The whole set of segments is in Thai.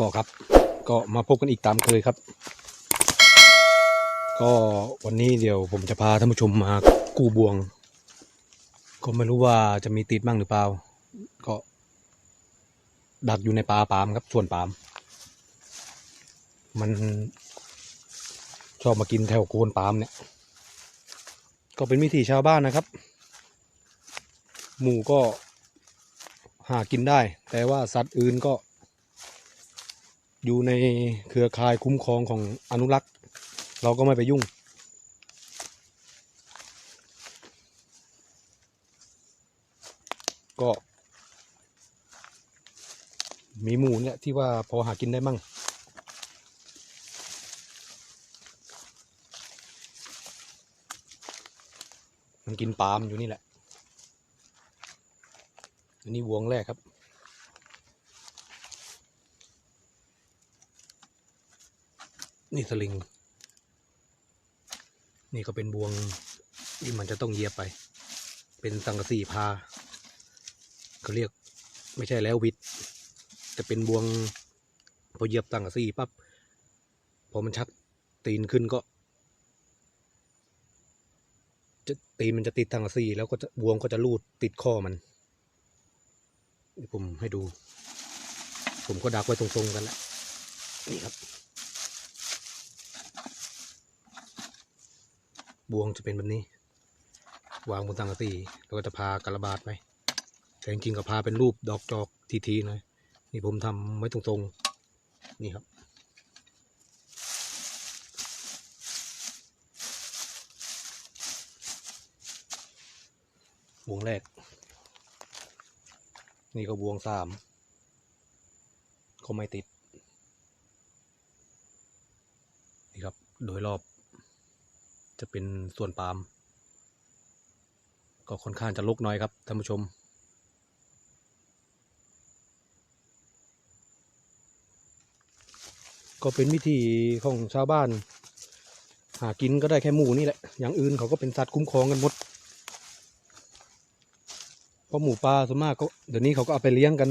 ก็ครับ ก็มาพบกันอีกตามเคยครับ ก็วันนี้เดี๋ยวผมจะพาท่านผู้ชมมากู้บวง ก็ไม่รู้ว่าจะมีติดบ้างหรือเปล่า ก็ ดักอยู่ในป่าปามครับส่วนปาม มันชอบมากินแถวโคนปามเนี่ย ก็เป็นวิถีชาวบ้านนะครับ หมูก็หากินได้ แต่ว่าสัตว์อื่นก็ อยู่ในเครือข่ายคุ้มครองของอนุรักษ์ เราก็ไม่ไปยุ่ง ก็ มีหมูเนี่ยที่ว่าพอหากินได้มั่งมันกินปาล์มอยู่นี่แหละ อันนี้วงแรกครับ นี่สลิง นี่ก็เป็นบวงที่มันจะต้องเยียบไป เป็นสังกะสีพาเขาเรียกไม่ใช่แล้ววิดจะเป็นบวงพอเยียบสังกะสีปั๊บพอมันชักตีนขึ้นก็จะตีนมันจะติดสังกะสีแล้วก็จะบวงก็จะลูดติดข้อมันผมให้ดู ผมก็ดักไว้ตรงๆกันแหละนี่ครับ บวงจะเป็นแบบนี้ วางบนสังกะสีแล้วก็จะพากระบาดไปแต่จริงๆก็พาเป็นรูปดอกจอกทีๆหน่อยนี่ผมทำไว้ตรงๆ นี่ครับบวงแรก นี่ก็บวงสามก็ไม่ติด นี่ครับ โดยรอบ จะเป็นส่วนปาล์มก็ค่อนข้างจะลกน้อยครับท่านผู้ชม ก็เป็นวิธีของชาวบ้าน หากินก็ได้แค่หมูนี่แหละ อย่างอื่นเขาก็เป็นสัตว์คุ้มครองกันหมดเพราะหมูปลาส่วนมากก็เดี๋ยวนี้เขาก็เอาไปเลี้ยงกัน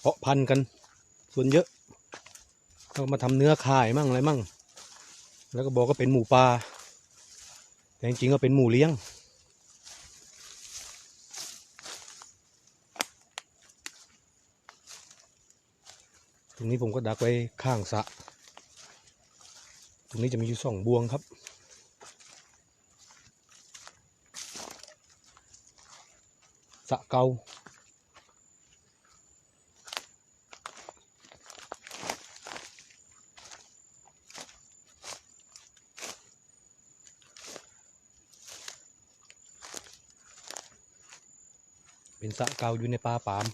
เพาะพันธุ์กัน ส่วนเยอะเขามาทำเนื้อขายมั่งอะไรมั่ง แล้วก็บอกก็เป็นหมูป่าแต่จริงๆก็เป็นหมูเลี้ยง ตรงนี้ผมก็ดักไว้ข้างสะ ตรงนี้จะมีอยู่สองบวงครับสะเกา เป็นสะเกาอยู่ในป่าปาม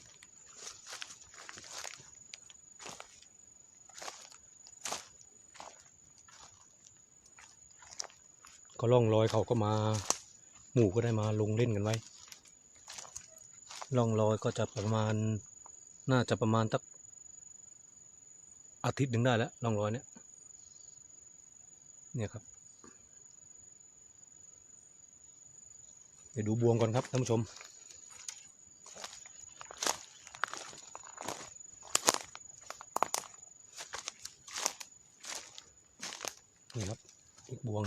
ก็ล่องรอยเขาก็มา หมู่ก็ได้มาลงเล่นกันไว้ ล่องรอยก็จะประมาณ น่าจะประมาณสักอาทิตย์หนึ่งได้แล้วล่องรอยเนี้ยเนี่ยครับเดี๋ยวดูบวงก่อนครับท่านผู้ชม นี่ครับ อีกบ วง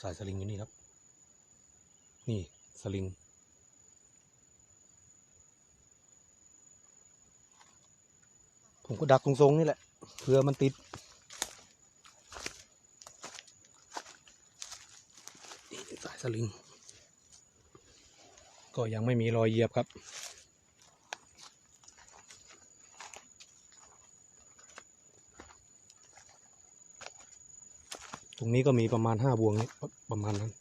สายสลิงอยู่นี่ครับ นี่สลิง ผมก็ดักตรงๆนี่แหละเผื่อมันติดนี่สายสลิง ก็ยังไม่มีรอยเหยียบครับ รงนี้ก็มีประมาณห้าบวงนี่ประมาณนั้น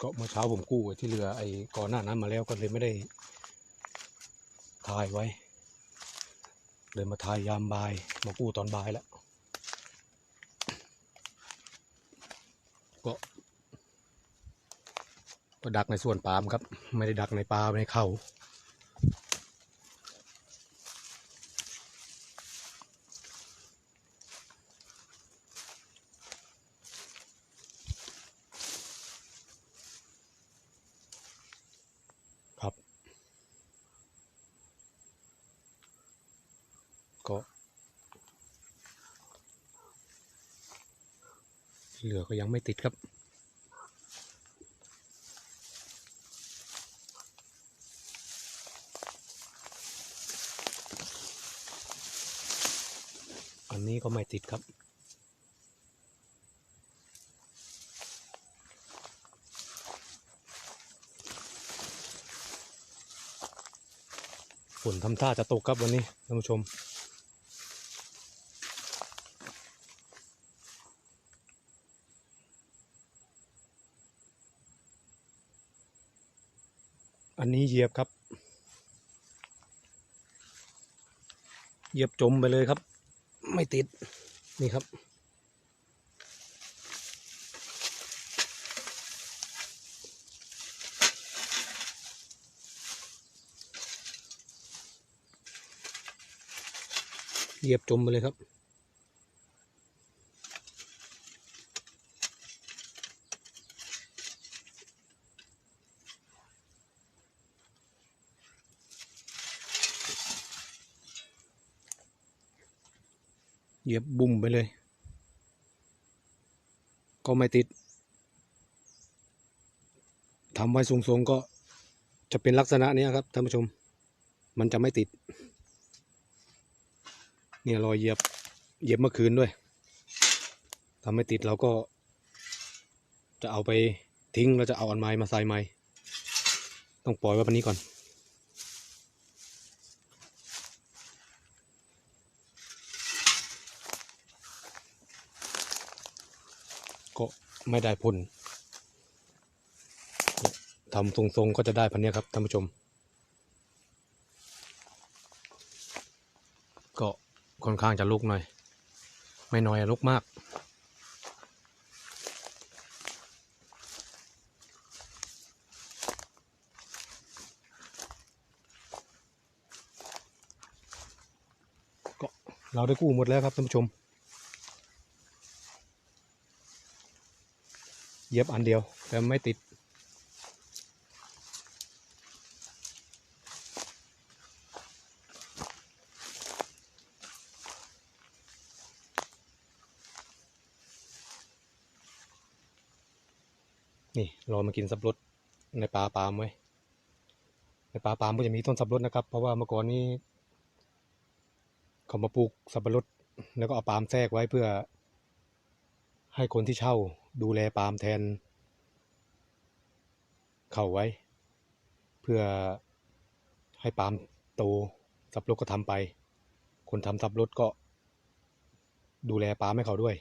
ก็เมื่อเช้าผมกู้ไว้ที่เรือไอ้ก่อนหน้านั้นมาแล้วก็เลยไม่ได้ถ่ายไว้เลยมาถ่ายยามบ่าย มากู้ตอนบ่ายแล้วก็ก็ดักในส่วนปามครับ ไม่ได้ดักในปลาในเขา เหลือก็ยังไม่ติดครับอันนี้ก็ไม่ติดครับฝนทำท่าจะตกครับวันนี้ท่านผู้ชม อันนี้เหยียบครับ เหยียบจมไปเลยครับ ไม่ติด นี่ครับ เหยียบจมไปเลยครับ เหยียบบุ่มไปเลย ก็ไม่ติดทำไว้สูงๆก็จะเป็นลักษณะนี้ครับท่านผู้ชม มันจะไม่ติด เนี่ยรอยเหยียบเหยียบเมื่อคืนด้วยทำไม่ติดเราก็ จะเอาไปทิ้งแล้วจะเอาอันไม้มาใส่ไม้ต้องปล่อยไว้ปันนี้ก่อน ก็ไม่ได้ผลทำทรงๆก็จะได้พันเนี้ยครับท่านผู้ชม ก็ค่อนข้างจะลุกหน่อย ไม่น้อยลุกมากก็เราได้กู้หมดแล้วครับท่านผู้ชม เย็บอันเดียว แต่ไม่ติด นี่รามากินสับปะรดในป่าปาล์มไว้ในป่าปามก็จะมีต้นสับปะรดนะครับ เพราะว่าเมื่อก่อนนี้เขามาปลูกสับปะรดแล้วก็เอาปาล์มแทรกไว้เพื่อ ให้คนที่เช่าดูแลปาล์มแทน เขาไว้ เพื่อให้ปาล์มโตสับรดก็ทำไป คนทำสับรดก็ ดูแลปาล์มให้เขาด้วย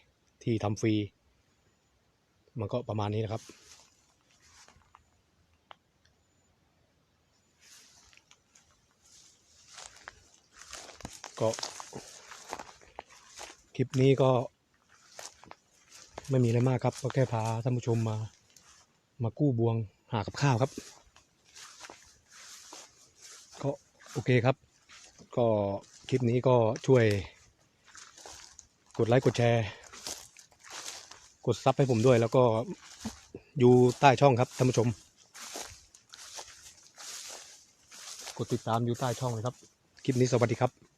ที่ทำฟรี มันก็ประมาณนี้นะครับก็คลิปนี้ก็ ไม่มีอะไรมากครับ ก็แค่พาท่านผู้ชมมา มากู้บวงหากับข้าวครับ ก็โอเคครับ ก็คลิปนี้ก็ช่วย กดไลค์กดแชร์ กดซับให้ผมด้วย แล้วก็อยู่ใต้ช่องครับท่านผู้ชม กดติดตามอยู่ใต้ช่องเลยครับ คลิปนี้สวัสดีครับ